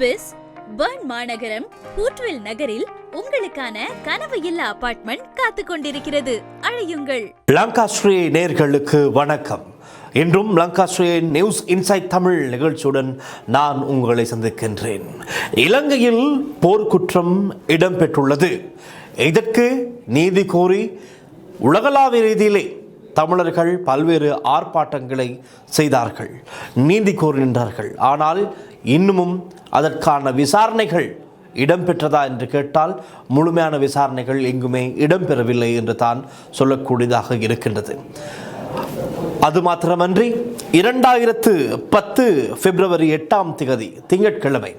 Swiss burn மாநகரம் ஹூட்வில் நகரில் உங்களுக்கான கனவு இல்லா அபார்ட்மெண்ட் காத்து கொண்டிருக்கிறது. அழையுங்கள். லங்காஸ்ரீ நேர்களுக்கு வணக்கம். இன்றும் லங்காஸ்ரீ நியூஸ் இன்சைட் தமிழ் நிகழ்ச்சியுடன் நான் உங்களை சந்திக்கின்றேன். இலங்கையில் போர்க்குற்றம் இடம்பெற்றுள்ளது. இதற்கு நீதி கோரி உலகளாவிய ரீதியிலே தமிழர்கள் பல்வேறு ஆர்ப்பாட்டங்களை செய்தார்கள். நீதி கோருகின்றார்கள் ஆனால் இன்னமும் அதற்கான விசாரணைகள் இடம்பெற்றதா என்று கேட்டால் முழுமையான விசாரணைகள் எங்குமே இடம்பெறவில்லை என்று தான் சொல்லக்கூடியதாக இருக்கின்றது. அது மாத்திரமன்றி இரண்டாயிரத்து பத்து பிப்ரவரி எட்டாம் திகதி திங்கட்கிழமை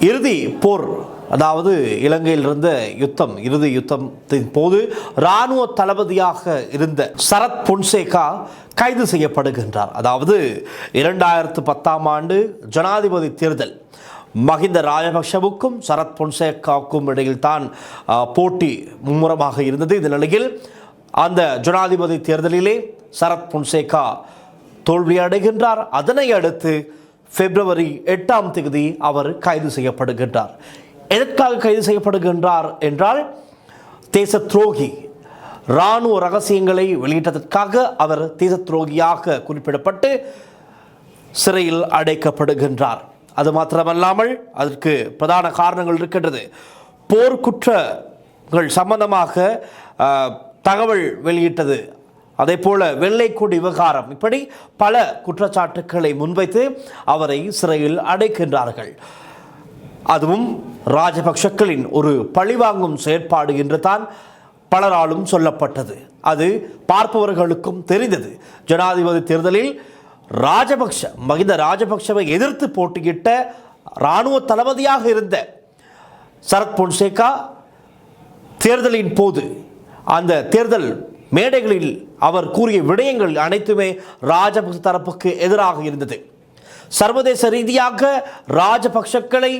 இறுதி போர் அதாவது இலங்கையில் இருந்த யுத்தம் இறுதி யுத்தத்தின் போது இராணுவ தளபதியாக இருந்த சரத் பொன்சேகா கைது செய்யப்படுகின்றார். அதாவது இரண்டாயிரத்து பத்தாம் ஆண்டு ஜனாதிபதி தேர்தல். மஹிந்த ராஜபக்ஷவுக்கும் சரத் பொன்சேகாவுக்கும் இடையில் தான் போட்டி மும்முரமாக இருந்தது. இந்த நிலையில் அந்த ஜனாதிபதி தேர்தலிலே சரத் பொன்சேகா தோல்வியடைகின்றார் அதனை அடுத்து பிப்ரவரி எட்டாம் தேதி அவர் கைது செய்யப்படுகின்றார். எதற்காக கைது செய்யப்படுகின்றார் என்றால் தேச துரோகி இராணுவ ரகசியங்களை வெளியிட்டதற்காக அவர் தேச துரோகியாக குறிப்பிடப்பட்டு சிறையில் அடைக்கப்படுகின்றார். அது மாத்திரமல்லாமல் அதற்கு பிரதான காரணங்கள் இருக்கின்றது. போர்க்குற்றங்கள் சம்பந்தமாக தகவல் வெளியிட்டது. அதே போல வெள்ளைக்கொடி விவகாரம். இப்படி பல குற்றச்சாட்டுக்களை முன்வைத்து அவரை சிறையில் அடைக்கின்றார்கள். அதுவும் ராஜபக்ஷக்களின் ஒரு பழிவாங்கும் செயற்பாடு என்று தான் பலராலும் சொல்லப்பட்டது. அது பார்ப்பவர்களுக்கும் தெரிந்தது. ஜனாதிபதி தேர்தலில் ராஜபக்ஷ மகிந்த ராஜபக்ஷவை எதிர்த்து போட்டியிட்ட இராணுவ தளபதியாக இருந்த சரத் பொன்சேகா தேர்தலின் போது அந்த தேர்தல் மேடைகளில் அவர் கூறிய விடயங்கள் அனைத்துமே ராஜபக்ஷ தரப்புக்கு எதிராக இருந்தது. சர்வதேச ரீதியாக ராஜபக்ஷக்களை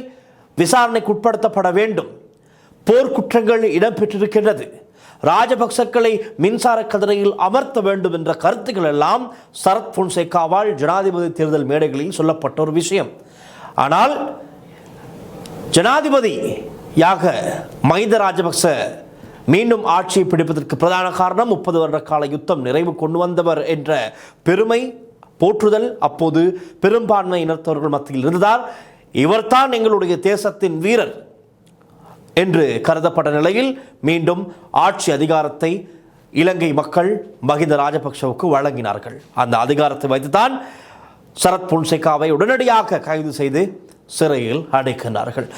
விசாரணைக்கு உட்படுத்தப்பட வேண்டும். போர்க்குற்றங்கள் இடம்பெற்றிருக்கின்றது. ராஜபக்சக்களை மின்சார கதிரையில் அமர்த்த வேண்டும் என்ற கருத்துக்கள் எல்லாம் சரத் பொன்சேகாவால் ஜனாதிபதி தேர்தல் மேடைகளில் சொல்லப்பட்ட ஒரு விஷயம். ஆனால் ஜனாதிபதியாக மஹிந்த ராஜபக்ச மீண்டும் ஆட்சியை பிடிப்பதற்கு பிரதான காரணம் முப்பது வருட கால யுத்தம் நிறைவு கொண்டு வந்தவர் என்ற பெருமை போற்றுதல் அப்போது பெரும்பான்மை இனத்தவர்கள் மத்தியில் இருந்ததால் இவர்தான் எங்களுடைய தேசத்தின் வீரர் என்று கருதப்பட்ட நிலையில் மீண்டும் ஆட்சி அதிகாரத்தை இலங்கை மக்கள் மஹிந்த ராஜபக்ஷவுக்கு வழங்கினார்கள். அந்த அதிகாரத்தை வைத்துதான் சரத் பொன்சேகாவை உடனடியாக கைது செய்து சிறையில் அடைக்கின்றார்கள்.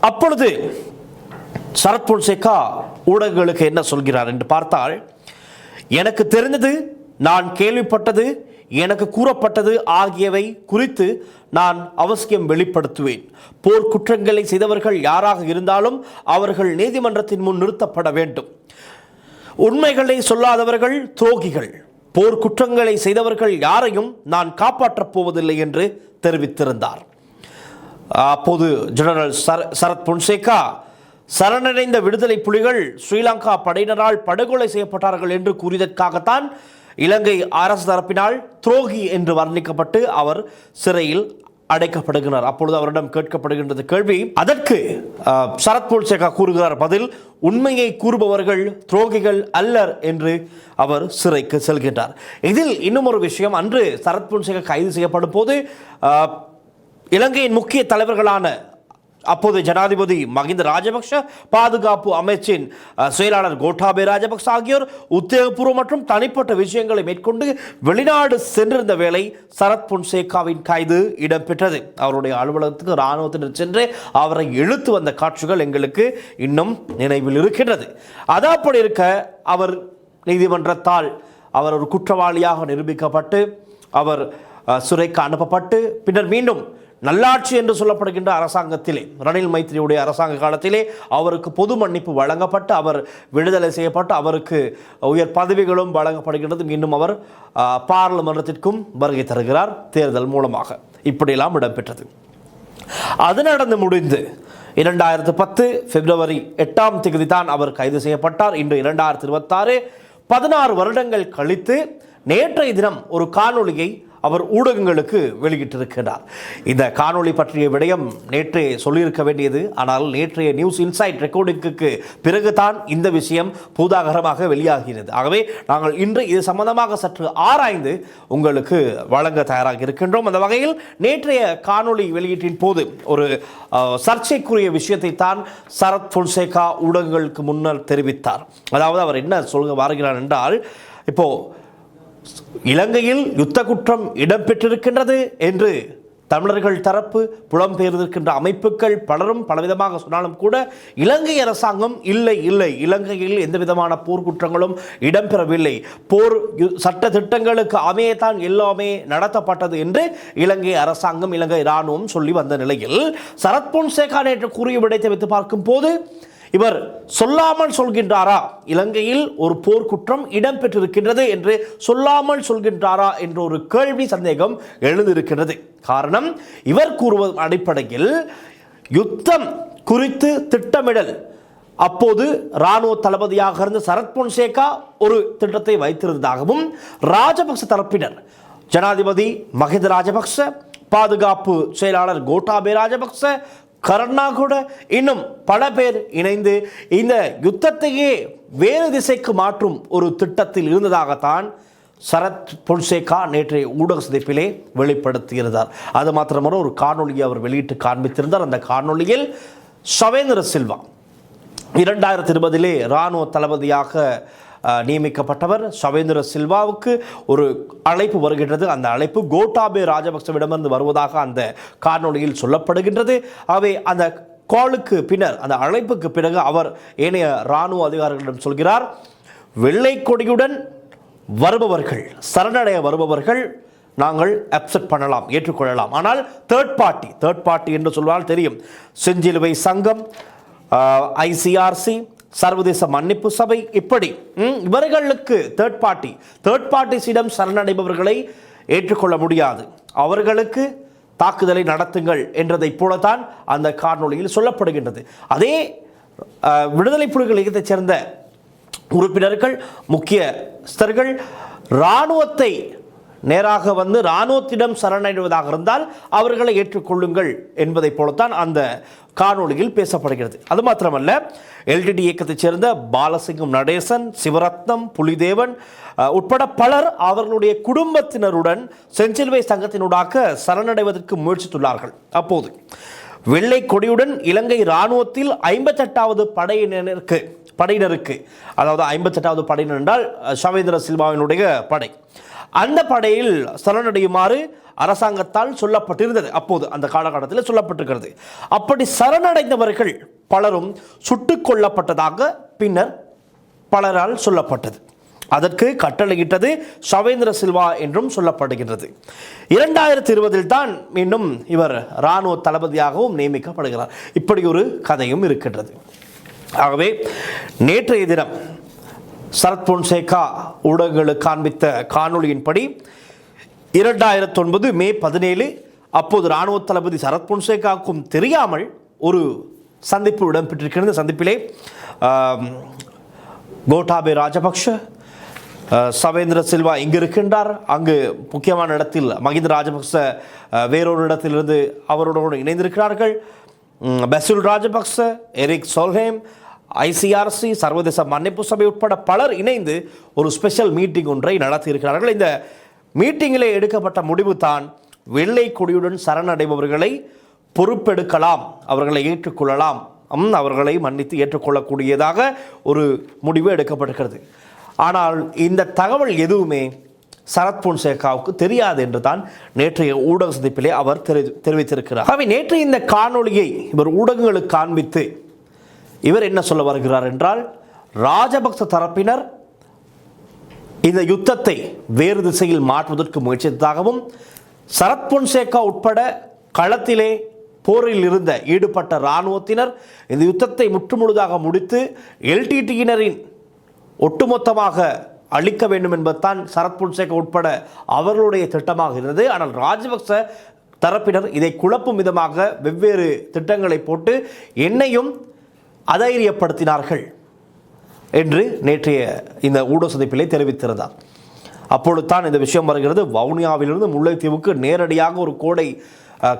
அப்பொழுது சரத் பொன்சேகா ஊடகங்களுக்கு என்ன சொல்கிறார் என்று பார்த்தால் எனக்கு தெரிந்தது நான் கேள்விப்பட்டது எனக்கு கூறப்பட்டது ஆகியவை குறித்து நான் அவசியம் வெளிப்படுத்துவேன். போர் குற்றங்களை செய்தவர்கள் யாராக இருந்தாலும் அவர்கள் நீதிமன்றத்தின் முன் நிறுத்தப்பட வேண்டும். உண்மைகளை சொல்லாதவர்கள் துரோகிகள். போர் குற்றங்களை செய்தவர்கள் யாரையும் நான் காப்பாற்றப் போவதில்லை என்று தெரிவித்திருந்தார். அப்போது ஜெனரல் சர சரத் பொன்சேகா சரணடைந்த விடுதலை புலிகள் ஸ்ரீலங்கா படையினரால் படுகொலை செய்யப்பட்டார்கள் என்று கூறியதற்காகத்தான் இலங்கை அரசு தரப்பினால் துரோகி என்று வர்ணிக்கப்பட்டு அவர் சிறையில் அடைக்கப்படுகிறார். அப்பொழுது அவரிடம் கேட்கப்படுகின்றது கேள்வி அதற்கு சரத் போல்சேகா கூறுகிறார் பதில் உண்மையை கூறுபவர்கள் துரோகிகள் அல்லர் என்று அவர் சிறைக்கு செல்கின்றார். இதில் இன்னும் ஒரு விஷயம் அன்று சரத் போல்சேகா கைது செய்யப்படும் போது இலங்கையின் முக்கிய தலைவர்களான அப்போது ஜனாதிபதி மகிந்த ராஜபக்ஷ பாதுகாப்பு அமைச்சின் செயலாளர் கோட்டாபே ராஜபக்ஷ ஆகியோர் உத்தியோகபூர்வ மற்றும் தனிப்பட்ட விஷயங்களை மேற்கொண்டு வெளிநாடு சென்றிருந்த வேளை சரத் பொன்சேகாவின் கைது இடம்பெற்றது. அவருடைய அலுவலகத்துக்கு இராணுவத்தினர் சென்று அவரை இழுத்து வந்த காட்சிகள் எங்களுக்கு இன்னும் நினைவில் இருக்கின்றது. அது அப்படி இருக்க அவர் நீதிமன்றத்தால் அவர் ஒரு குற்றவாளியாக நிரூபிக்கப்பட்டு அவர் சுரைக்கு சிறைக்கு அனுப்பப்பட்டு பின்னர் மீண்டும் நல்லாட்சி என்று சொல்லப்படுகின்ற அரசாங்கத்திலே ரணில் மைத்திரியுடைய அரசாங்க காலத்திலே அவருக்கு பொது மன்னிப்பு வழங்கப்பட்டு அவர் விடுதலை செய்யப்பட்டு அவருக்கு உயர் பதவிகளும் வழங்கப்படுகின்றது. மீண்டும் அவர் பாராளுமன்றத்திற்கும் வருகை தருகிறார். தேர்தல் மூலமாக இப்படியெல்லாம் இடம்பெற்றது. அது நடந்து முடிந்து இரண்டாயிரத்து பத்து பிப்ரவரி எட்டாம் தேதி தான் அவர் கைது செய்யப்பட்டார். இன்று இரண்டாயிரத்து இருபத்தாறு பதினாறு வருடங்கள் கழித்து நேற்றைய தினம் ஒரு காணொலியை அவர் ஊடகங்களுக்கு வெளியிட்டிருக்கிறார். இந்த காணொளி பற்றிய விடயம் நேற்றே சொல்லியிருக்க வேண்டியது. ஆனால் நேற்றைய நியூஸ் இன்சைட் ரெக்கார்டிங்குக்கு பிறகுதான் இந்த விஷயம் பூதாகரமாக வெளியாகிறது. ஆகவே நாங்கள் இன்று இது சம்பந்தமாக சற்று ஆராய்ந்து உங்களுக்கு வழங்க தயாராக இருக்கின்றோம். அந்த வகையில் நேற்றைய காணொளி வெளியீட்டின் போது ஒரு சர்ச்சைக்குரிய விஷயத்தை தான் சரத் பொன்சேகா ஊடகங்களுக்கு முன்னர் தெரிவித்தார். அதாவது அவர் என்ன சொல்ல வருகிறார் என்றால் இப்போது இலங்கையில் யுத்த குற்றம் இடம்பெற்றிருக்கின்றது என்று தமிழர்கள் தரப்பு புலம்பெயர்ந்திருக்கின்ற அமைப்புகள் பலரும் பலவிதமாக சொன்னாலும் கூட இலங்கை அரசாங்கம் இல்லை இல்லை. இலங்கையில் எந்த விதமான போர்க்குற்றங்களும் இடம்பெறவில்லை. போர் யு- சட்ட திட்டங்களுக்கு அமையத்தான் எல்லாமே நடத்தப்பட்டது என்று இலங்கை அரசாங்கம் இலங்கை இராணுவம் சொல்லி வந்த நிலையில் சரத் பொன்சேகா நேற்று கூறிய விடயத்தை வைத்து பார்க்கும் போது இவர் சொல்லாமல் சொல்கின்றாரா? இலங்கையில் ஒரு போர்க்குற்றம் இடம்பெற்றிருக்கின்றது என்று சொல்லாமல் சொல்கின்றாரா என்ற ஒரு கேள்வி சந்தேகம் எழுந்திருக்கிறது காரணம் இவர் கூறுவது அடிப்படையில் யுத்தம் குறித்து திட்டமிடல். அப்போது ராணுவ தளபதியாக இருந்த சரத் பொன்சேகா ஒரு திட்டத்தை வைத்திருந்ததாகவும் ராஜபக்ச தரப்பினர் ஜனாதிபதி மஹிந்த ராஜபக்ச பாதுகாப்பு செயலாளர் கோட்டாபே ராஜபக்ச கருணாகுட இன்னும் பல பேர் இணைந்து இந்த யுத்தத்தையே வேறு திசைக்கு மாற்றும் ஒரு திட்டத்தில் இருந்ததாகத்தான் சரத் பொன்சேகா நேற்றைய ஊடக சந்திப்பிலே வெளிப்படுத்தியிருந்தார். அது மாத்திரமல்ல ஒரு காணொலியை அவர் வெளியிட்டு காண்பித்திருந்தார். அந்த காணொலியில் சவேந்திர சில்வா இரண்டாயிரத்தி இருபதிலே இராணுவ தளபதியாக நியமிக்கப்பட்டவர் சவேந்திர சில்வாவுக்கு ஒரு அழைப்பு வருகின்றது. அந்த அழைப்பு கோட்டாபே ராஜபக்சவிடமிருந்து வருவதாக அந்த காணொலியில் சொல்லப்படுகின்றது. ஆகவே அந்த காலுக்கு பின்னர் அந்த அழைப்புக்கு பிறகு அவர் ஏனைய இராணுவ அதிகாரிகளிடம் சொல்கிறார் வெள்ளை கொடியுடன் வருபவர்கள் சரணடைய வருபவர்கள் நாங்கள் அப்செட் பண்ணலாம் ஏற்றுக்கொள்ளலாம். ஆனால் தேர்ட் பார்ட்டி தேர்ட் பார்ட்டி என்று சொல்வால் தெரியும். செஞ்சிலுவை சங்கம் ஐசிஆர்சி சர்வதேச மன்னிப்பு சபை இப்படி இவர்களுக்கு தேர்ட் பார்ட்டி தேர்ட் பார்ட்டிஸிடம் சரணடைபவர்களை ஏற்றுக்கொள்ள முடியாது. அவர்களுக்கு தாக்குதலை நடத்துங்கள் என்றதைப் போலத்தான் அந்த காணொலியில் சொல்லப்படுகின்றது. அதே விடுதலை புலிகள் இயக்கத்தைச் சேர்ந்த உறுப்பினர்கள் முக்கியஸ்தர்கள் இராணுவத்தை நேராக வந்து இராணுவத்திடம் சரணடைவதாக இருந்தால் அவர்களை ஏற்றுக்கொள்ளுங்கள் என்பதைப் போலத்தான் அந்த காணொளியில் பேசப்படுகிறது. அது மாத்திரமல்ல எல்டிடி இயக்கத்தைச் சேர்ந்த பாலசிங்கம் நடேசன் சிவரத்னம் புலிதேவன் உட்பட பலர் அவர்களுடைய குடும்பத்தினருடன் செஞ்சிலுவை சங்கத்தினூடாக சரணடைவதற்கு முயற்சித்துள்ளார்கள். அப்போது வெள்ளை கொடியுடன் இலங்கை இராணுவத்தில் ஐம்பத்தெட்டாவது படையினருக்கு படையினருக்கு அதாவது ஐம்பத்தெட்டாவது படையினர் என்றால் சவேந்திர சில்வாவினுடைய படை. அந்த படையில் சரணடையுமாறு அரசாங்கத்தால் சொல்லப்பட்டிருந்தது. அப்போது அந்த காலகட்டத்தில் சொல்லப்பட்டிருக்கிறது. அப்படி சரணடைந்தவர்கள் பலரும் சுட்டுக் கொல்லப்பட்டதாக பின்னர் பலரால் சொல்லப்பட்டது. அதற்கு கட்டளையிட்டது சவேந்திர சில்வா என்றும் சொல்லப்படுகின்றது. இரண்டாயிரத்தி இருபதில் தான் மீண்டும் இவர் இராணுவ தளபதியாகவும் நியமிக்கப்படுகிறார். இப்படி ஒரு கதையும் இருக்கின்றது. ஆகவே நேற்றைய தினம் சரத் பொன்சேகா ஊடகங்களுக்கு காண்பித்த காணொளியின்படி இரண்டாயிரத்தி ஒன்பது மே பதினேழு அப்போது இராணுவ தளபதி சரத் பொன்சேகாவுக்கும் தெரியாமல் ஒரு சந்திப்பு இடம்பெற்றிருக்கிறது. இந்த சந்திப்பிலே கோட்டாபே ராஜபக்ஷ சவேந்திர சில்வா இங்கு இருக்கின்றார் அங்கு முக்கியமான இடத்தில் மகிந்த ராஜபக்ச வேறொரு இடத்திலிருந்து அவருடன் இணைந்திருக்கிறார்கள். Basil Rajapaksa Erik Solheim ICRC சர்வதேச மன்னிப்பு சபை உட்பட பலர் இணைந்து ஒரு ஸ்பெஷல் மீட்டிங் ஒன்றை நடத்தியிருக்கிறார்கள். இந்த மீட்டிங்கிலே எடுக்கப்பட்ட முடிவு தான் வெள்ளை கொடியுடன் சரணடைபவர்களை பொறுப்பெடுக்கலாம் அவர்களை ஏற்றுக்கொள்ளலாம். அவர்களை மன்னித்து ஏற்றுக்கொள்ளக்கூடியதாக ஒரு முடிவு எடுக்கப்பட்டிருக்கிறது. ஆனால் இந்த தகவல் எதுவுமே சரத் பொன்சேகாவுக்கு தெரியாது என்று தான் நேற்றைய ஊடக சந்திப்பிலே அவர் தெரி- தெரிவித்திருக்கிறார். அவை நேற்று இந்த காணொளியை இவர் ஊடகங்களுக்கு காண்பித்து இவர் என்ன சொல்ல வருகிறார் என்றால் ராஜபக்ச தரப்பினர் இந்த யுத்தத்தை வேறு திசையில் மாற்றுவதற்கு முயற்சித்ததாகவும் சரத் பொன்சேகா உட்பட களத்திலே போரில் இருந்த ஈடுபட்ட இராணுவத்தினர் இந்த யுத்தத்தை முற்றுமுழுதாக முடித்து எல்டிடியினரின் ஒட்டுமொத்தமாக அழிக்க வேண்டும் என்பதுதான் சரத் பொன்சேகா உட்பட அவர்களுடைய திட்டமாக இருந்தது. ஆனால் ராஜபக்ச தரப்பினர் இதை குழப்பும் விதமாக வெவ்வேறு திட்டங்களை போட்டு என்னையும் அதைரியப்படுத்தினார்கள் என்று நேற்றைய இந்த ஊடக சந்திப்பிலே தெரிவித்திருந்தார். அப்பொழுது தான் இந்த விஷயம் வருகிறது. வவுனியாவிலிருந்து முல்லைத்தீவுக்கு நேரடியாக ஒரு கோடை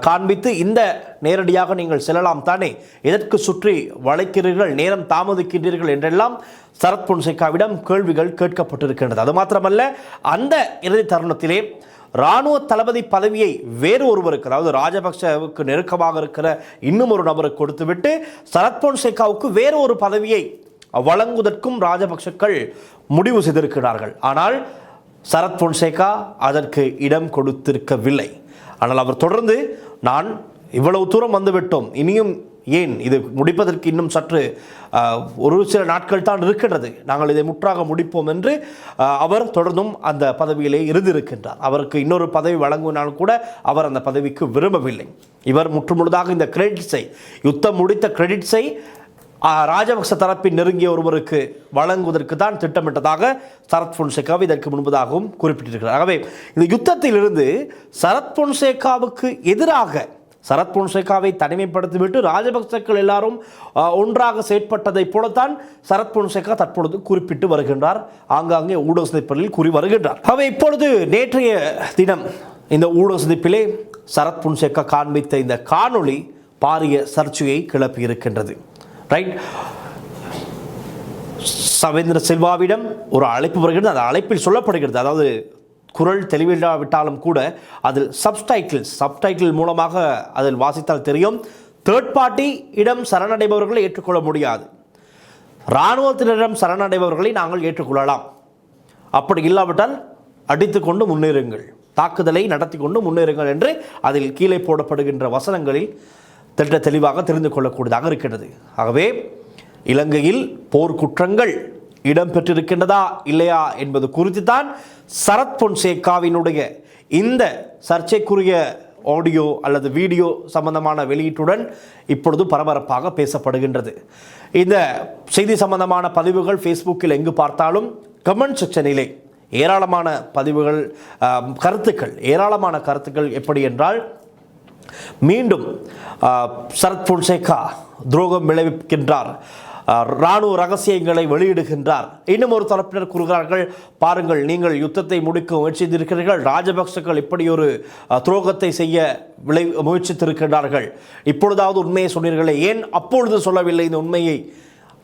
காண்பித்து இந்த நேரடியாக நீங்கள் செல்லலாம் தானே? எதற்கு சுற்றி வளைக்கிறீர்கள்? நேரம் தாமதிக்கின்றீர்கள் என்றெல்லாம் சரத் பொன்சேகாவிடம் கேள்விகள் கேட்கப்பட்டிருக்கின்றது. அது மாத்திரமல்ல அந்த இறுதி தருணத்திலே ராணுவ தளபதி பதவியை வேறு ஒருவருக்கு அதாவது ராஜபக்சவுக்கு நெருக்கமாக இருக்கிற இன்னும் ஒரு நபருக்கு கொடுத்துவிட்டு சரத் பொன்சேகாவுக்கு வேறு ஒரு பதவியை வழங்குவதற்கும் ராஜபக்சக்கள் முடிவு செய்திருக்கிறார்கள். ஆனால் சரத் பொன்சேகா அதற்கு இடம் கொடுத்திருக்கவில்லை. ஆனால் அவர் தொடர்ந்து நான் இவ்வளவு தூரம் வந்துவிட்டோம் இனியும் ஏன் இது முடிப்பதற்கு இன்னும் சற்று ஒரு சில நாட்கள் தான் இருக்கின்றது. நாங்கள் இதை முற்றாக முடிப்போம் என்று அவர் தொடர்ந்தும் அந்த பதவியிலே இருந்திருக்கின்றார். அவருக்கு இன்னொரு பதவி வழங்குவினாலும் கூட அவர் அந்த பதவிக்கு விரும்பவில்லை. இவர் முற்றுமுழுதாக இந்த கிரெடிட்ஸை யுத்தம் முடித்த கிரெடிட்ஸை ராஜபக்ச தரப்பின் நெருங்கிய ஒருவருக்கு வழங்குவதற்கு தான் திட்டமிட்டதாக சரத் பொன்சேகா இதற்கு முன்பதாகவும் குறிப்பிட்டிருக்கிறார். ஆகவே இந்த யுத்தத்திலிருந்து சரத் பொன்சேகாவுக்கு எதிராக சரத் பொன்சேகாவை தனிமைப்படுத்திவிட்டு ராஜபக்சக்கள் எல்லாரும் ஒன்றாக செயற்பட்டதைப் போலத்தான் சரத் பொன்சேகா தற்பொழுது குறிப்பிட்டு வருகின்றார். ஆங்காங்கே ஊடக சந்திப்பில் கூறி வருகின்றார். அவை இப்பொழுது நேற்றைய தினம் இந்த ஊடக சந்திப்பிலே சரத் பொன்சேகா காண்பித்த இந்த காணொளி பாரிய சர்ச்சையை கிளப்பியிருக்கின்றது ரைட்? சவேந்திர செல்வாவிடம் ஒரு அழைப்பு வருகிறது அந்த அழைப்பில் சொல்லப்படுகிறது. அதாவது குரல் தெளிவில்லாவிட்டாலும் கூட அதில் சப்டைட்டில்ஸ் சப்டைட்டில் மூலமாக அதில் வாசித்தால் தெரியும். தேர்ட் பார்ட்டி இடம் சரணடைபவர்களை ஏற்றுக்கொள்ள முடியாது. இராணுவத்தினரிடம் சரணடைபவர்களை நாங்கள் ஏற்றுக்கொள்ளலாம். அப்படி இல்லாவிட்டால் அடித்துக்கொண்டு முன்னேறுங்கள். தாக்குதலை நடத்தி கொண்டு முன்னேறுங்கள் என்று அதில் கீழே போடப்படுகின்ற வசனங்களில் திட்ட தெளிவாக தெரிந்து கொள்ளக்கூடியதாக இருக்கிறது. ஆகவே இலங்கையில் போர்க்குற்றங்கள் இடம்பெற்றிருக்கின்றதா இல்லையா என்பது குறித்து தான் சரத் பொன்சேகாவினுடைய இந்த சர்ச்சைக்குரிய ஆடியோ அல்லது வீடியோ சம்பந்தமான வெளியீட்டுடன் இப்பொழுது பரபரப்பாக பேசப்படுகின்றது. இந்த செய்தி சம்பந்தமான பதிவுகள் ஃபேஸ்புக்கில் எங்கு பார்த்தாலும் கமெண்ட் செக்ஷனிலே ஏராளமான பதிவுகள் கருத்துக்கள் ஏராளமான கருத்துக்கள் எப்படி என்றால் மீண்டும் சரத் பொன்சேகா துரோகம் விளைவிக்கின்றார். இராணுவ ரகசியங்களை வெளியிடுகின்றார். இன்னும் ஒரு தரப்பினர் கூறுகிறார்கள் பாருங்கள் நீங்கள் யுத்தத்தை முடிக்க முயற்சித்திருக்கிறீர்கள். ராஜபக்சக்கள் இப்படி ஒரு துரோகத்தை செய்ய விளை முயற்சித்திருக்கின்றார்கள். இப்பொழுதாவது உண்மையை சொன்னீர்களே. ஏன் அப்பொழுது சொல்லவில்லை இந்த உண்மையை?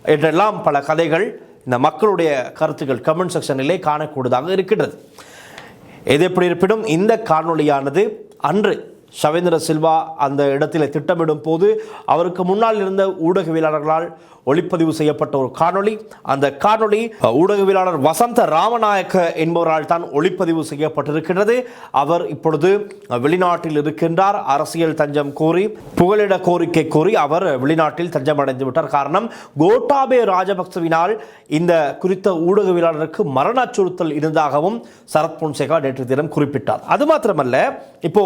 என்றெல்லாம் பல கதைகள் இந்த மக்களுடைய கருத்துக்கள் கமெண்ட் செக்ஷனிலே காணக்கூடியதாக இருக்கின்றது. எது எப்படி இருப்பினும் இந்த காணொளியானது அன்று ஷவேந்திர சில்வா அந்த இடத்தில் திட்டமிடும் போது அவருக்கு முன்னால் இருந்த ஊடகவியலாளர்களால் ஒளிப்பதிவு செய்யப்பட்ட ஒரு காணொளி. அந்த காணொளி ஊடகவியலாளர் வசந்த ராமநாயக்க என்பவரால் தான் ஒளிப்பதிவு செய்யப்பட்டிருக்கின்றது. அவர் இப்பொழுது வெளிநாட்டில் இருக்கின்றார். அரசியல் தஞ்சம் கோரி புகலிட கோரிக்கை கோரி அவர் வெளிநாட்டில் தஞ்சம் அடைந்து விட்டார். காரணம் கோட்டாபே ராஜபக்சவினால் இந்த குறித்த ஊடகவியலாளருக்கு மரண அச்சுறுத்தல் இருந்ததாகவும் சரத் பொன்சேகா நேற்று தினம் குறிப்பிட்டார். அது மாத்திரமல்ல இப்போ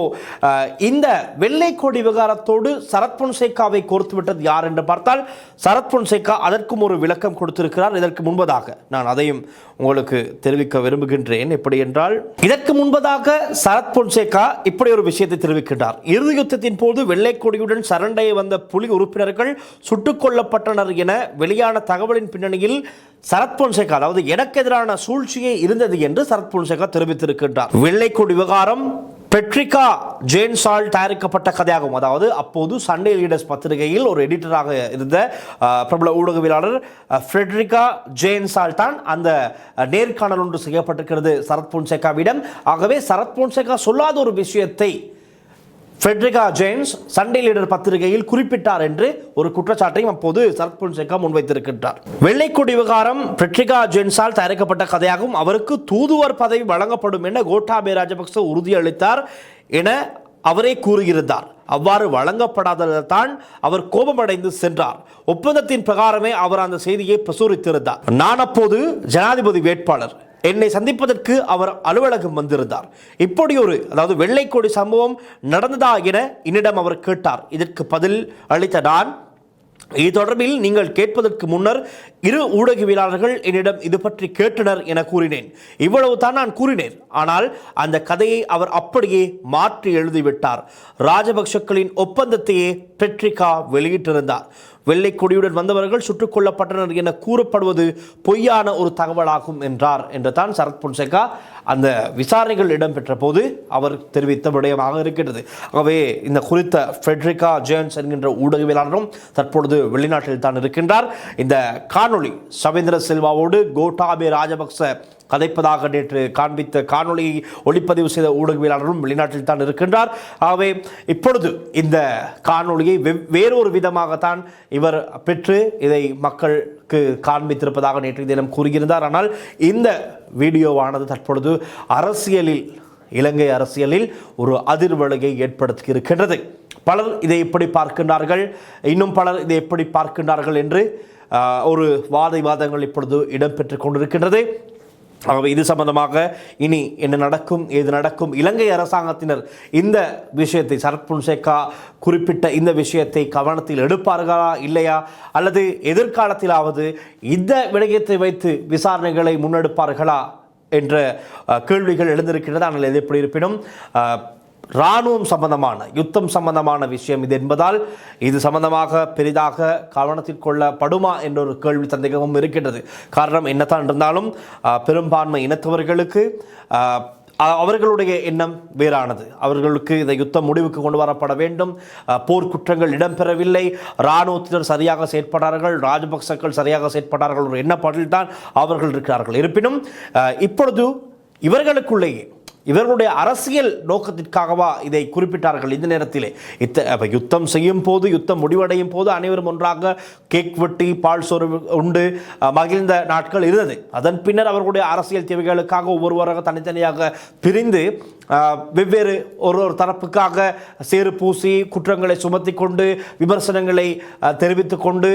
இந்த வெள்ளை கொடி விவகாரத்தோடு சரத் பொன்சேகாவை கோர்த்து விட்டது யார் என்று பார்த்தால் சரத் பொன்சேகா அதற்கும் ஒரு விளக்கம் கொடுத்திருக்கிறார். இதற்கு முன்பதாக நான் அதையும் உங்களுக்கு தெரிவிக்க விரும்புகின்றேன். எப்படி என்றால் இதற்கு முன்பதாக சரத் பொன்சேகா இப்படி ஒரு விஷயத்தை தெரிவிக்கின்றார். இறுதி யுத்தத்தின் போது வெள்ளை கொடியுடன் சரண்டை வந்த புலி உறுப்பினர்கள் சுட்டுக் கொல்லப்பட்டனர் என வெளியான தகவலின் பின்னணியில் சரத் பொன்சேகா அதாவது எனக்கு எதிரான சூழ்ச்சியே இருந்தது என்று சரத் பொன்சேகா தெரிவித்திருக்கின்றார். வெள்ளை விவகாரம் பெட்ரிகா ஜேன்ஸால் தயாரிக்கப்பட்ட கதையாகும். அதாவது அப்போது சண்டே லீடர்ஸ் பத்திரிகையில் ஒரு எடிட்டராக இருந்த பிரபல ஊடகவியலாளர் ஃப்ரெட்ரிகா ஜேன்ஸால் தான் அந்த நேர்காணல் ஒன்று செய்யப்பட்டிருக்கிறது சரத் பொன்சேகாவிடம். ஆகவே சரத் பொன்சேகா சொல்லாத ஒரு விஷயத்தை ஃபெட்ரிகா ஜேம்ஸ் சண்டே லீடர் பத்திரிகையில் குறிப்பிட்டார் என்று ஒரு குற்றச்சாட்டையும் அப்போது சரத் பொன்சேகா முன்வைத்திருக்கின்றார். வெள்ளைக்கொடி விவகாரம் ஃபெட்ரிகா ஜேம்ஸால் தயாரிக்கப்பட்ட கதையாகவும் அவருக்கு தூதுவர் பதவி வழங்கப்படும் என கோட்டாபே ராஜபக்ச உறுதியளித்தார் என அவரே கூறியிருந்தார். அவ்வாறு வழங்கப்படாததான் அவர் கோபமடைந்து சென்றார். ஒப்பந்தத்தின் பிரகாரமே அவர் அந்த செய்தியை பிரசுரித்திருந்தார். நான் அப்போது ஜனாதிபதி வேட்பாளர். என்னை சந்திப்பதற்கு அவர் அலுவலகம் வந்திருந்தார். இப்படி ஒரு அதாவது வெள்ளைக்கொடி சம்பவம் நடந்ததா என என்னிடம் அவர் கேட்டார். இதற்கு பதில் அளித்த நான் இது தொடர்பில் நீங்கள் கேட்பதற்கு முன்னர் இரு ஊடகவியலாளர்கள் என்னிடம் இது பற்றி கேட்டனர் என கூறினேன். இவ்வளவு தான் நான் கூறினேன். ஆனால் அந்த கதையை அவர் அப்படியே மாற்றி எழுதிவிட்டார். ராஜபக்ஷக்களின் ஒப்பந்தத்தையே பெட்ரிகா வெளியிட்டிருந்தார். வெள்ளை கொடியுடன் வந்தவர்கள் சுட்டுக் கொல்லப்பட்டனர் என கூறப்படுவது பொய்யான ஒரு தகவலாகும் என்றார் என்று தான் சரத் பொன்சேகா அந்த விசாரணைகள் இடம்பெற்ற போது அவர் தெரிவித்த விடயமாக இருக்கின்றது. ஆகவே இந்த குறித்த ஃபெட்ரிகா ஜேன்ஸ் என்கின்ற ஊடகவியலாளரும் தற்பொழுது வெளிநாட்டில் தான் இருக்கின்றார். இந்த காணொளி சவேந்திர சில்வாவோடு கோட்டாபே ராஜபக்ச கதைப்பதாக நேற்று காண்பித்த காணொளியை ஒளிப்பதிவு செய்த ஊடகவியலாளரும் வெளிநாட்டில் தான் இருக்கின்றார். ஆகவே இப்பொழுது இந்த காணொளியை வேறொரு விதமாகத்தான் இவர் பெற்று இதை மக்களுக்கு காண்பித்திருப்பதாக நேற்று தினம் கூறியிருந்தார். ஆனால் இந்த வீடியோவானது தற்பொழுது அரசியலில் இலங்கை அரசியலில் ஒரு அதிர்வலையை ஏற்படுத்தி இருக்கின்றது பலர் இதை எப்படி பார்க்கின்றார்கள்? இன்னும் பலர் இதை எப்படி பார்க்கின்றார்கள் என்று ஒரு வாத விவாதங்கள் இப்பொழுது இடம்பெற்று கொண்டிருக்கின்றது. ஆகவே இது சம்பந்தமாக இனி என்ன நடக்கும் ஏது நடக்கும் இலங்கை அரசாங்கத்தினர் இந்த விஷயத்தை சரத் புன்சேகா குறிப்பிட்ட இந்த விஷயத்தை கவனத்தில் எடுப்பார்களா இல்லையா? அல்லது எதிர்காலத்திலாவது இந்த விடயத்தை வைத்து விசாரணைகளை முன்னெடுப்பார்களா என்ற கேள்விகள் எழுந்திருக்கின்றது ஆனால் எது எப்படி இருப்பினும் இராணுவம் சம்பந்தமான யுத்தம் சம்பந்தமான விஷயம் இது என்பதால் இது சம்பந்தமாக பெரிதாக கவனத்தில் கொள்ளப்படுமா என்ற ஒரு கேள்வி சந்தேகமும் இருக்கின்றது. காரணம் என்னதான் இருந்தாலும் பெரும்பான்மை இனத்தவர்களுக்கு அவர்களுடைய எண்ணம் வேறானது. அவர்களுக்கு இந்த யுத்தம் முடிவுக்கு கொண்டு வரப்பட வேண்டும். போர்க்குற்றங்கள் இடம்பெறவில்லை. இராணுவத்தினர் சரியாக செயற்பட்டார்கள். ராஜபக்சக்கள் சரியாக செயற்பட்டார்கள் ஒரு எண்ணப்பாட்டில் தான் அவர்கள் இருக்கிறார்கள். இருப்பினும் இப்பொழுது இவர்களுக்குள்ளேயே இவர்களுடைய அரசியல் நோக்கத்திற்காகவா இதை குறிப்பிட்டார்கள் இந்த நேரத்திலே. இத்த அப்ப யுத்தம் செய்யும் போது யுத்தம் முடிவடையும் போது அனைவரும் ஒன்றாக கேக் வெட்டி பால் சோறு உண்டு மகிழ்ந்த நாட்கள் இருந்தது. அதன் பின்னர் அவர்களுடைய அரசியல் தேவைகளுக்காக ஒவ்வொருவராக தனித்தனியாக பிரிந்து வெவ்வேறு ஒரு ஒரு தரப்புக்காக சேறு பூசி குற்றங்களை சுமத்தி கொண்டு விமர்சனங்களை தெரிவித்து கொண்டு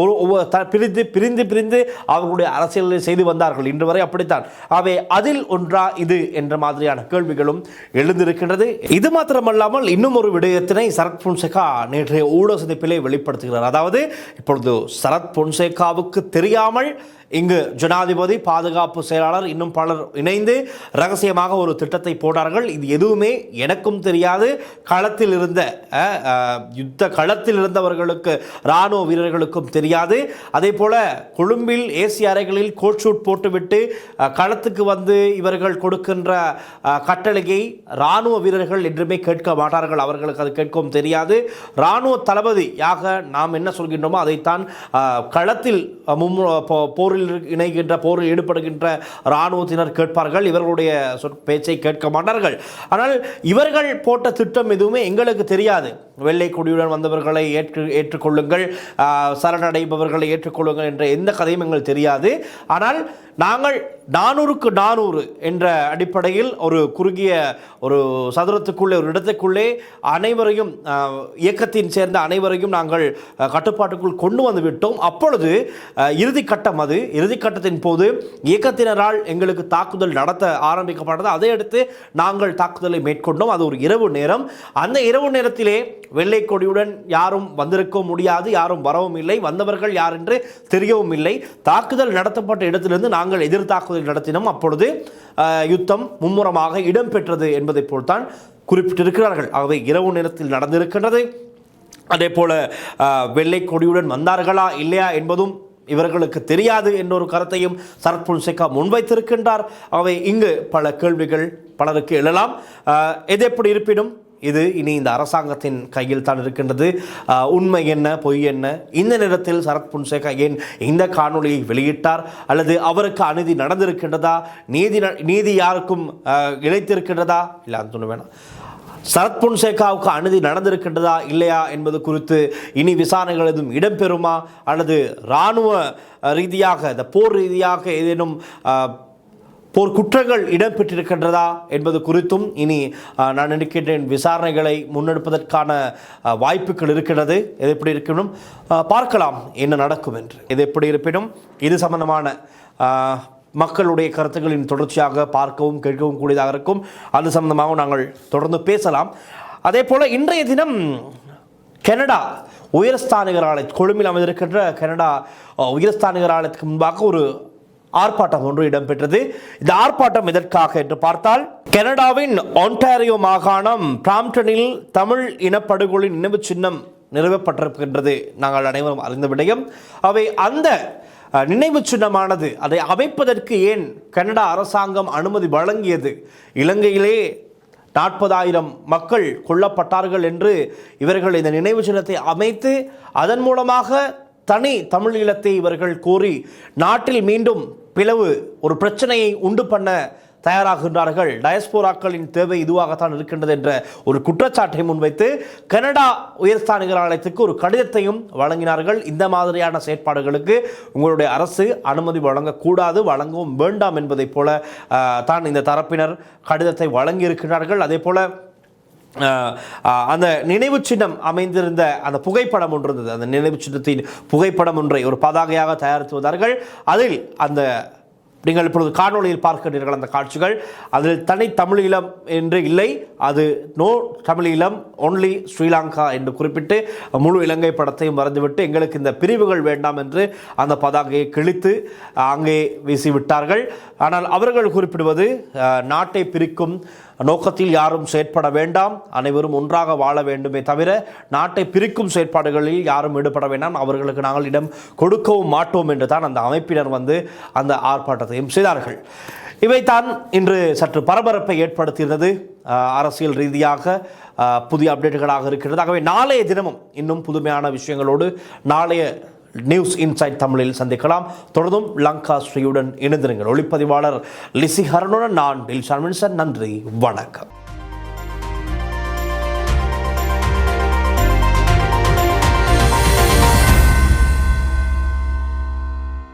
ஒரு ஒவ்வொரு பிரிந்து பிரிந்து பிரிந்து அவர்களுடைய அரசியலை செய்து வந்தார்கள். இன்று வரை அப்படித்தான். அவை அதில் ஒன்றா இது என்ற மாதிரியான கேள்விகளும் எழுந்திருக்கின்றது. இது மாத்திரமல்லாமல் இன்னும் ஒரு விடயத்தினை சரத் பொன்சேகா நேற்றைய ஊடக சந்திப்பிலே வெளிப்படுத்துகிறார். அதாவது இப்பொழுது சரத் பொன்சேகாவுக்கு தெரியாமல் இங்கு ஜனாதிபதி பாதுகாப்பு செயலாளர் இன்னும் பலர் இணைந்து ரகசியமாக ஒரு திட்டத்தை போட்டார்கள். இது எதுவுமே எனக்கும் தெரியாது. களத்தில் இருந்த யுத்த களத்தில் இருந்தவர்களுக்கு இராணுவ வீரர்களுக்கும் தெரியாது. அதே போல கொழும்பில் ஏசி அறைகளில் கோட் ஷூட் போட்டுவிட்டு களத்துக்கு வந்து இவர்கள் கொடுக்கின்ற கட்டளையை இராணுவ வீரர்கள் என்றுமே கேட்க மாட்டார்கள். அவர்களுக்கு அது கேட்கவும் தெரியாது. இராணுவ தளபதியாக நாம் என்ன சொல்கின்றோமோ அதைத்தான் களத்தில் போரில் மும்மு- போ- போரில் இணைகின்ற போரில் ஈடுபடுகின்ற இராணுவத்தினர் கேட்பார்கள். இவர்களுடைய பேச்சை கேட்க மாட்டார்கள். ஆனால் இவர்கள் போட்ட திட்டம் எதுவுமே எங்களுக்கு தெரியாது. வெள்ளை கொடியுடன் வந்தவர்களை ஏற்று ஏற்றுக்கொள்ளுங்கள். சரணடைபவர்களை ஏற்றுக்கொள்ளுங்கள் என்ற எந்த கதையும் எங்களுக்கு தெரியாது. ஆனால் நாங்கள் நானூறுக்கு நானூறு என்ற அடிப்படையில் ஒரு குறுகிய ஒரு சதுரத்துக்குள்ளே ஒரு இடத்துக்குள்ளே அனைவரையும் இயக்கத்தின் சேர்ந்த அனைவரையும் நாங்கள் கட்டுப்பாட்டுக்குள் கொண்டு வந்து விட்டோம். அப்பொழுது இறுதி கட்டம் அது. இறுதிக்கட்டத்தின் போது இயக்கத்தினரால் எங்களுக்கு தாக்குதல் நடத்த ஆரம்பிக்கப்பட்டது. அதை அடுத்து நாங்கள் தாக்குதலை மேற்கொண்டோம். அது ஒரு இரவு நேரம். அந்த இரவு நேரத்திலே வெள்ளை கொடியுடன் யாரும் வந்திருக்க முடியாது யாரும் வரவும் இல்லை வந்தவர்கள் யார் என்று தெரியவும் இல்லை. தாக்குதல் நடத்தப்பட்ட இடத்திலிருந்து நாங்கள் எதிர் தாக்குதல் நடத்தினோம். அப்பொழுது யுத்தம் மும்முரமாக இடம்பெற்றது என்பதைப் போல்தான் குறிப்பிட்டிருக்கிறார்கள். ஆகவே இரவு நேரத்தில் நடந்திருக்கின்றது. அதே போல வெள்ளை கொடியுடன் வந்தார்களா இல்லையா என்பதும் இவர்களுக்கு தெரியாது என்றொரு கருத்தையும் சரத் பொன்சேகா முன்வைத்திருக்கின்றார். அவை இங்கு பல கேள்விகள் பலருக்கு எழலாம். எது எப்படி இருப்பினும் இது இனி இந்த அரசாங்கத்தின் கையில் தான் இருக்கின்றது. உண்மை என்ன பொய் என்ன? இந்த நேரத்தில் சரத் புன்சேகா ஏன் இந்த காணொளியை வெளியிட்டார்? அல்லது அவருக்கு அநீதி நடந்திருக்கின்றதா? நீதி நீதி யாருக்கும் இழைத்திருக்கின்றதா? இல்லை அது வேணாம். சரத் பொன்சேகாவுக்கு அனுதி நடந்திருக்கின்றதா இல்லையா என்பது குறித்து இனி விசாரணைகள் எதுவும் இடம்பெறுமா? அல்லது இராணுவ ரீதியாக இந்த போர் ரீதியாக ஏதேனும் போர் குற்றங்கள் இடம்பெற்றிருக்கின்றதா என்பது குறித்தும் இனி நான் நினைக்கின்றேன் விசாரணைகளை முன்னெடுப்பதற்கான வாய்ப்புகள் இருக்கிறது எது எப்படி இருக்கணும் பார்க்கலாம் என்ன நடக்கும் என்று. இது எப்படி இருப்பினும் இது சம்பந்தமான மக்களுடைய கருத்துக்களின் தொடர்ச்சியாக பார்க்கவும் கேட்கவும் கூடியதாக இருக்கும். அது சம்பந்தமாகவும் நாங்கள் தொடர்ந்து பேசலாம். அதே போல் இன்றைய தினம் கனடா உயர்ஸ்தானிகர் ஆலய கொழும்பில் அமைந்திருக்கின்ற கனடா அஹ், ஆலயத்துக்கு முன்பாக ஒரு ஆர்ப்பாட்டம் ஒன்று இடம்பெற்றது. இந்த ஆர்ப்பாட்டம் எதற்காக என்று பார்த்தால் கனடாவின் ஒன்டாரியோ மாகாணம் பிராம்டனில் தமிழ் இனப்படுகொலின் நினைவு சின்னம் நிறுவப்பட்டிருக்கின்றது. நாங்கள் அனைவரும் அறிந்த விடயம். அவை அந்த நினைவு நினைவுச் சின்னமானது. அதை அமைப்பதற்கு ஏன் கனடா அரசாங்கம் அனுமதி வழங்கியது? இலங்கையிலே நாற்பதாயிரம் மக்கள் கொல்லப்பட்டார்கள் என்று இவர்கள் இந்த நினைவு சின்னத்தை அமைத்து அதன் மூலமாக தனி தமிழ் ஈழத்தை இவர்கள் கோரி நாட்டில் மீண்டும் பிளவு ஒரு பிரச்சனையை உண்டு பண்ண தயாராகின்றார்கள். டயஸ்போராக்களின் தேவை இதுவாகத்தான் இருக்கின்றது என்ற ஒரு குற்றச்சாட்டை முன்வைத்து கனடா உயர்ஸ்தானிகர் ஆலயத்துக்கு ஒரு கடிதத்தையும் வழங்கினார்கள். இந்த மாதிரியான செயற்பாடுகளுக்கு உங்களுடைய அரசு அனுமதி வழங்கக்கூடாது வழங்கவும் வேண்டாம் என்பதைப் போல தான் இந்த தரப்பினர் கடிதத்தை வழங்கியிருக்கிறார்கள் அதே போல அந்த நினைவு சின்னம் அமைந்திருந்த அந்த புகைப்படம் ஒன்று இருந்தது. அந்த நினைவு சின்னத்தின் புகைப்படம் ஒன்றை ஒரு பதாகையாக தயாரித்து வந்தார்கள். அதில் அந்த நீங்கள் இப்பொழுது காணொளியில் பார்க்கிறீர்கள் அந்த காட்சிகள். அதில் தனி தமிழீழம் என்று இல்லை அது நோ தமிழீழம் ஒன்லி ஸ்ரீலங்கா என்று குறிப்பிட்டு முழு இலங்கை படத்தையும் மறந்துவிட்டு எங்களுக்கு இந்த பிரிவுகள் வேண்டாம் என்று அந்த பதாகையை கிழித்து அங்கே வீசிவிட்டார்கள். ஆனால் அவர்கள் குறிப்பிடுவது நாட்டை பிரிக்கும் நோக்கத்தில் யாரும் செயற்பட வேண்டாம். அனைவரும் ஒன்றாக வாழ வேண்டுமே தவிர நாட்டை பிரிக்கும் செயற்பாடுகளில் யாரும் ஈடுபட வேண்டாம். அவர்களுக்கு நாங்கள் இடம் கொடுக்கவும் மாட்டோம் என்று தான் அந்த அமைப்பினர் வந்து அந்த ஆர்ப்பாட்டத்தையும் செய்தார்கள். இவைதான் இன்று சற்று பரபரப்பை ஏற்படுத்தியிருந்தது. அரசியல் ரீதியாக புதிய அப்டேட்டுகளாக இருக்கிறது ஆகவே நாளைய தினமும் இன்னும் புதுமையான விஷயங்களோடு நாளைய நியூஸ் இன்சைட் தமிழில் சந்திக்கலாம். தொடர்ந்தும் லங்கா ஸ்ரீயுடன் இணைந்திருங்கள். ஒளிப்பதிவாளர் லிசி ஹரனுடன் நான் டில் ஷான்வின்சன் நன்றி. வணக்கம்.